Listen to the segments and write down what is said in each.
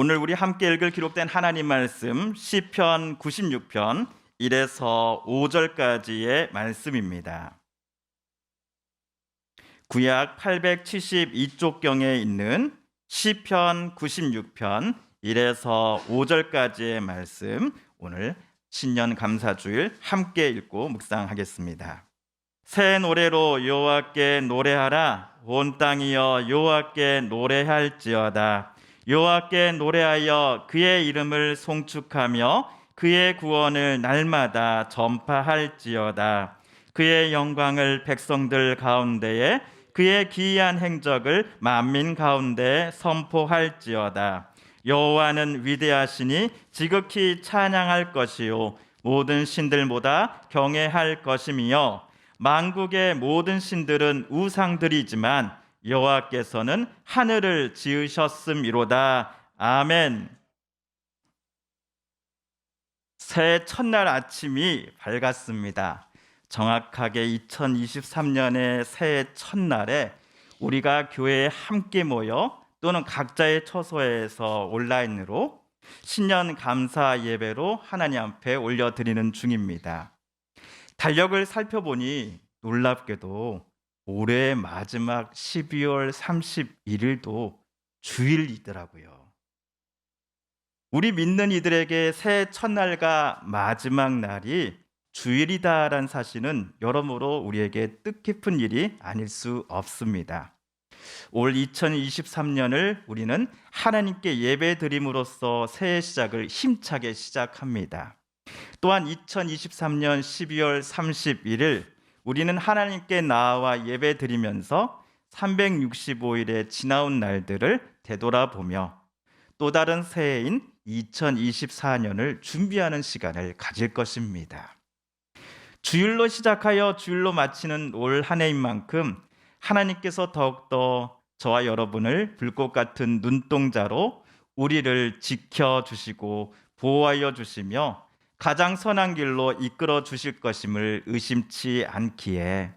오늘 우리 함께 읽을 기록된 하나님 말씀 시편 96편 1에서 5절까지의 말씀입니다. 구약 872쪽경에 있는 시편 96편 1에서 5절까지의 말씀 오늘 신년 감사주일 함께 읽고 묵상하겠습니다. 새 노래로 여호와께 노래하라 온 땅이여 여호와께 노래할지어다 여호와께 노래하여 그의 이름을 송축하며 그의 구원을 날마다 전파할지어다. 그의 영광을 백성들 가운데에 그의 기이한 행적을 만민 가운데 선포할지어다. 여호와는 위대하시니 지극히 찬양할 것이요 모든 신들보다 경외할 것이며 만국의 모든 신들은 우상들이지만 여호와께서는 하늘을 지으셨음이로다. 아멘. 새해 첫날 아침이 밝았습니다. 정확하게 2023년의 새해 첫날에 우리가 교회에 함께 모여 또는 각자의 처소에서 온라인으로 신년 감사 예배로 하나님 앞에 올려드리는 중입니다. 달력을 살펴보니 놀랍게도 올해 마지막 12월 31일도 주일이더라고요. 우리 믿는 이들에게 새해 첫날과 마지막 날이 주일이다라는 사실은 여러모로 우리에게 뜻깊은 일이 아닐 수 없습니다. 올 2023년을 우리는 하나님께 예배 드림으로써 새해 시작을 힘차게 시작합니다. 또한 2023년 12월 31일 우리는 하나님께 나와 예배 드리면서 365일의 지나온 날들을 되돌아보며 또 다른 새해인 2024년을 준비하는 시간을 가질 것입니다. 주일로 시작하여 주일로 마치는 올 한 해인 만큼 하나님께서 더욱더 저와 여러분을 불꽃 같은 눈동자로 우리를 지켜 주시고 보호하여 주시며 가장 선한 길로 이끌어 주실 것임을 의심치 않기에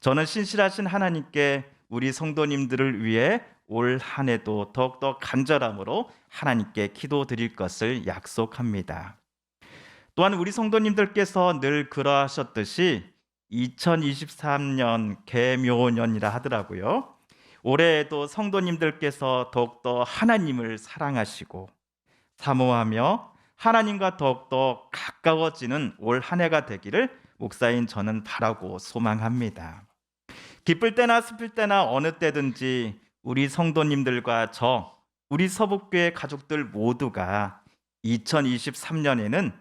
저는 신실하신 하나님께 우리 성도님들을 위해 올 한 해도 더욱더 간절함으로 하나님께 기도 드릴 것을 약속합니다. 또한 우리 성도님들께서 늘 그러하셨듯이 2023년 개묘년이라 하더라고요. 올해에도 성도님들께서 더욱더 하나님을 사랑하시고 사모하며 하나님과 더욱더 가까워지는 올 한 해가 되기를 목사인 저는 바라고 소망합니다. 기쁠 때나 슬플 때나 어느 때든지 우리 성도님들과 저, 우리 서북교회 가족들 모두가 2023년에는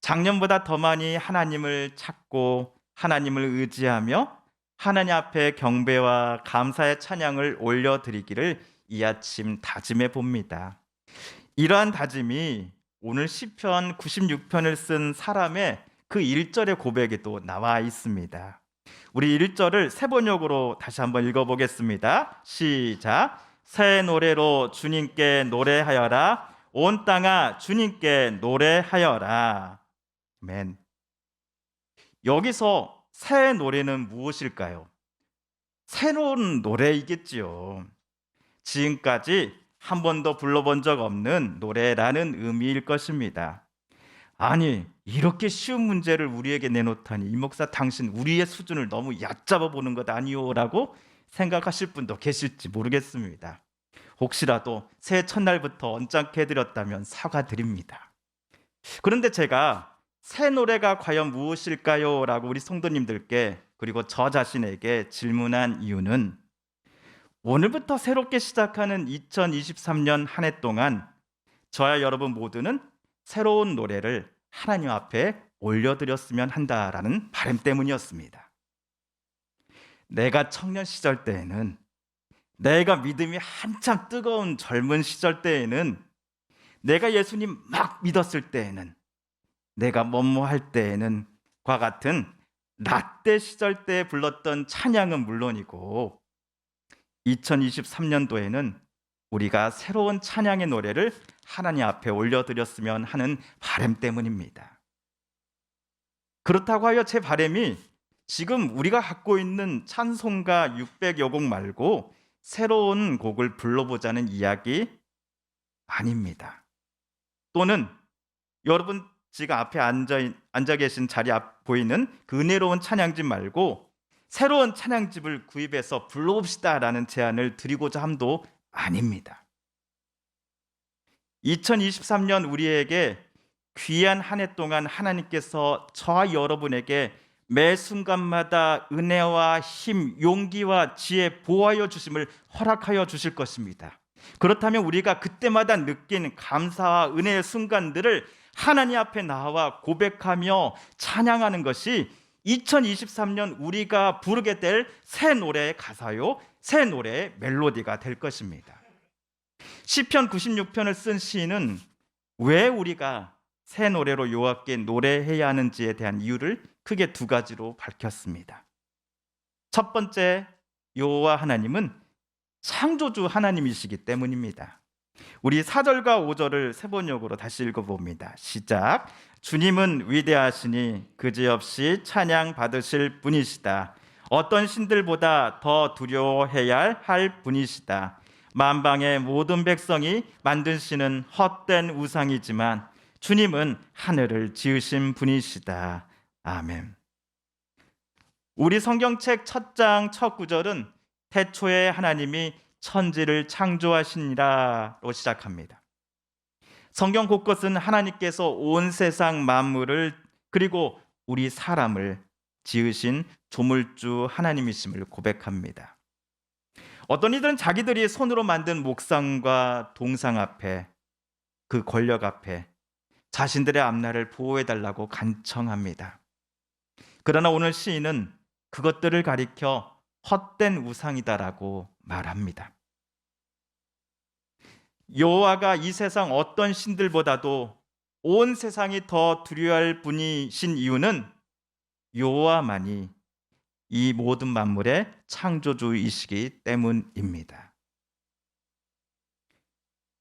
작년보다 더 많이 하나님을 찾고 하나님을 의지하며 하나님 앞에 경배와 감사의 찬양을 올려드리기를 이 아침 다짐해 봅니다. 이러한 다짐이 오늘 시편 96편을 쓴 사람의 그 1절의 고백에도 나와 있습니다. 우리 1절을 세 번역으로 다시 한번 읽어 보겠습니다. 시작. 새 노래로 주님께 노래하여라. 온 땅아 주님께 노래하여라. 맨. 여기서 새 노래는 무엇일까요? 새로운 노래이겠지요. 지금까지 한 번도 불러본 적 없는 노래라는 의미일 것입니다. 아니, 이렇게 쉬운 문제를 우리에게 내놓다니 이 목사 당신 우리의 수준을 너무 얕잡아 보는 것 아니오라고 생각하실 분도 계실지 모르겠습니다. 혹시라도 새해 첫날부터 언짢게 해드렸다면 사과드립니다. 그런데 제가 새 노래가 과연 무엇일까요? 라고 우리 성도님들께 그리고 저 자신에게 질문한 이유는 오늘부터 새롭게 시작하는 2023년 한 해 동안 저와 여러분 모두는 새로운 노래를 하나님 앞에 올려드렸으면 한다라는 바람 때문이었습니다. 내가 청년 시절 때에는 내가 믿음이 한참 뜨거운 젊은 시절 때에는 내가 예수님 막 믿었을 때에는 내가 뭐뭐 할 때에는 과 같은 라떼 시절 때 불렀던 찬양은 물론이고 2023년도에는 우리가 새로운 찬양의 노래를 하나님 앞에 올려드렸으면 하는 바램 때문입니다. 그렇다고 하여 제 바램이 지금 우리가 갖고 있는 찬송가 600여 곡 말고 새로운 곡을 불러보자는 이야기 아닙니다. 또는 여러분 지금 앞에 앉아, 앉아 계신 자리 앞 보이는 그 은혜로운 찬양집 말고 새로운 찬양집을 구입해서 불러봅시다라는 제안을 드리고자 함도 아닙니다. 2023년 우리에게 귀한 한 해 동안 하나님께서 저와 여러분에게 매 순간마다 은혜와 힘, 용기와 지혜 보호하여 주심을 허락하여 주실 것입니다. 그렇다면 우리가 그때마다 느낀 감사와 은혜의 순간들을 하나님 앞에 나와 고백하며 찬양하는 것이 2023년 우리가 부르게 될 새 노래의 가사요, 새 노래의 멜로디가 될 것입니다. 시편 96편을 쓴 시인은 왜 우리가 새 노래로 여호와께 노래해야 하는지에 대한 이유를 크게 두 가지로 밝혔습니다. 첫 번째, 여호와 하나님은 창조주 하나님이시기 때문입니다. 우리 4절과 5절을 세 번역으로 다시 읽어봅니다. 시작. 주님은 위대하시니 그지없이 찬양 받으실 분이시다. 어떤 신들보다 더 두려워해야 할 분이시다. 만방의 모든 백성이 만드시는 헛된 우상이지만 주님은 하늘을 지으신 분이시다. 아멘. 우리 성경책 첫 장 첫 구절은 태초에 하나님이 천지를 창조하시니라로 시작합니다. 성경 곳곳은 하나님께서 온 세상 만물을 그리고 우리 사람을 지으신 조물주 하나님이심을 고백합니다. 어떤 이들은 자기들이 손으로 만든 목상과 동상 앞에 그 권력 앞에 자신들의 앞날을 보호해 달라고 간청합니다. 그러나 오늘 시인은 그것들을 가리켜 헛된 우상이다라고 말합니다. 여호와가 이 세상 어떤 신들보다도 온 세상이 더 두려워할 분이신 이유는 여호와만이 이 모든 만물의 창조주이시기 때문입니다.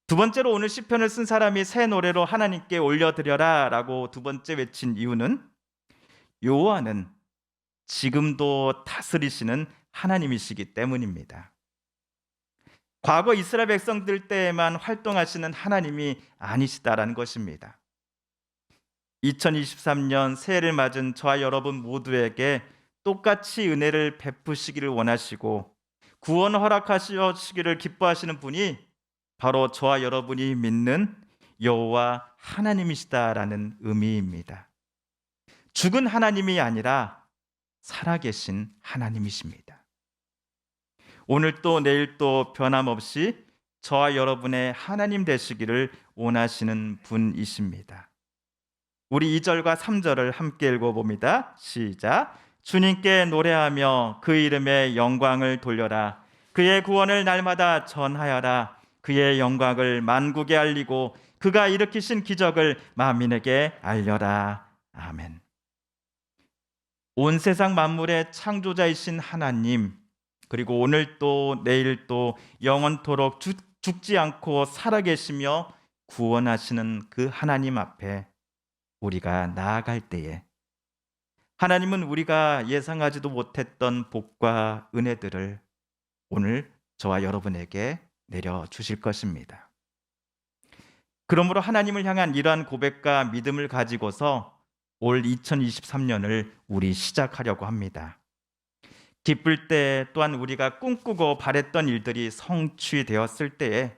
두 번째로 오늘 시편을 쓴 사람이 새 노래로 하나님께 올려드려라라고 두 번째 외친 이유는 여호와는 지금도 다스리시는 하나님이시기 때문입니다. 과거 이스라엘 백성들 때에만 활동하시는 하나님이 아니시다라는 것입니다. 2023년 새해를 맞은 저와 여러분 모두에게 똑같이 은혜를 베푸시기를 원하시고 구원 허락하시기를 기뻐하시는 분이 바로 저와 여러분이 믿는 여호와 하나님이시다라는 의미입니다. 죽은 하나님이 아니라 살아계신 하나님이십니다. 오늘 또 내일 또 변함없이 저와 여러분의 하나님 되시기를 원하시는 분이십니다. 우리 2절과 3절을 함께 읽어봅니다. 시작. 주님께 노래하며 그 이름의 영광을 돌려라. 그의 구원을 날마다 전하여라. 그의 영광을 만국에 알리고 그가 일으키신 기적을 만민에게 알려라. 아멘. 온 세상 만물의 창조자이신 하나님, 그리고 오늘 또 내일 또 영원토록 죽, 죽지 않고 살아계시며 구원하시는 그 하나님 앞에 우리가 나아갈 때에 하나님은 우리가 예상하지도 못했던 복과 은혜들을 오늘 저와 여러분에게 내려 주실 것입니다. 그러므로 하나님을 향한 이러한 고백과 믿음을 가지고서 올 2023년을 우리 시작하려고 합니다. 기쁠 때 또한 우리가 꿈꾸고 바랬던 일들이 성취되었을 때에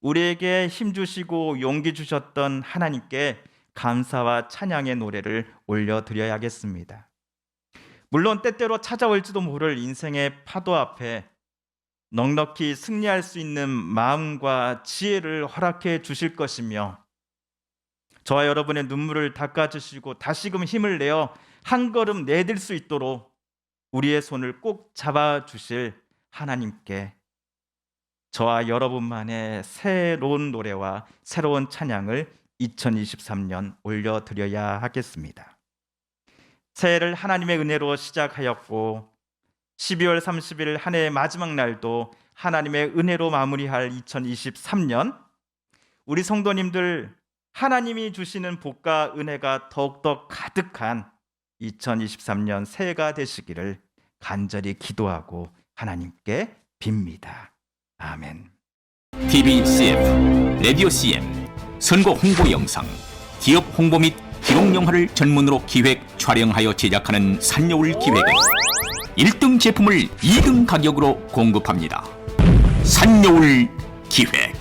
우리에게 힘 주시고 용기 주셨던 하나님께 감사와 찬양의 노래를 올려드려야겠습니다. 물론 때때로 찾아올지도 모를 인생의 파도 앞에 넉넉히 승리할 수 있는 마음과 지혜를 허락해 주실 것이며 저와 여러분의 눈물을 닦아 주시고 다시금 힘을 내어 한 걸음 내딜 수 있도록 우리의 손을 꼭 잡아 주실 하나님께 저와 여러분만의 새로운 노래와 새로운 찬양을 2023년 올려드려야 하겠습니다. 새해를 하나님의 은혜로 시작하였고 12월 30일 한 해의 마지막 날도 하나님의 은혜로 마무리할 2023년 우리 성도님들 하나님이 주시는 복과 은혜가 더욱더 가득한 2023년 새해가 되시기를 간절히 기도하고 하나님께 빕니다. 아멘. TV CF, 라디오 CM, 선거 홍보 영상, 기업 홍보 및 기록 영화를 전문으로 기획, 촬영하여 제작하는 산여울 기획은 1등 제품을 2등 가격으로 공급합니다. 산여울 기획